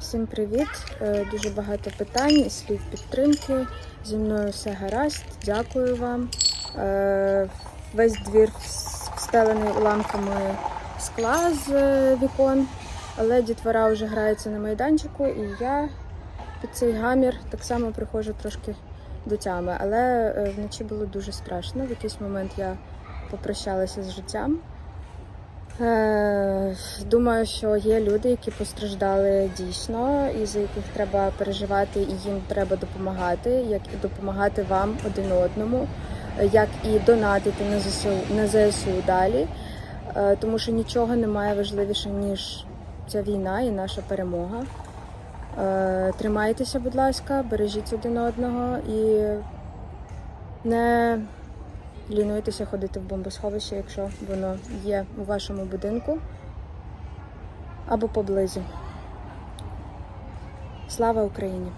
Всім привіт! Е, Дуже багато питань і слів підтримки. Зі мною все гаразд. Дякую вам. Е, Весь двір встелений уламками скла з е, вікон, але дітвора вже грається на майданчику, і я під цей гамір так само приходжу трошки до тями. Але вночі було дуже страшно. В якийсь момент я попрощалася з життям. Думаю, що є люди, які постраждали дійсно, і за яких треба переживати, і їм треба допомагати, як і допомагати вам один одному, як і донатити на ЗСУ на ЗСУ далі. Е, Тому що нічого немає важливіше, ніж ця війна і наша перемога. Е, Тримайтеся, будь ласка, бережіть один одного і не лінуйтеся ходити в бомбосховище, якщо воно є у вашому будинку або поблизу. Слава Україні!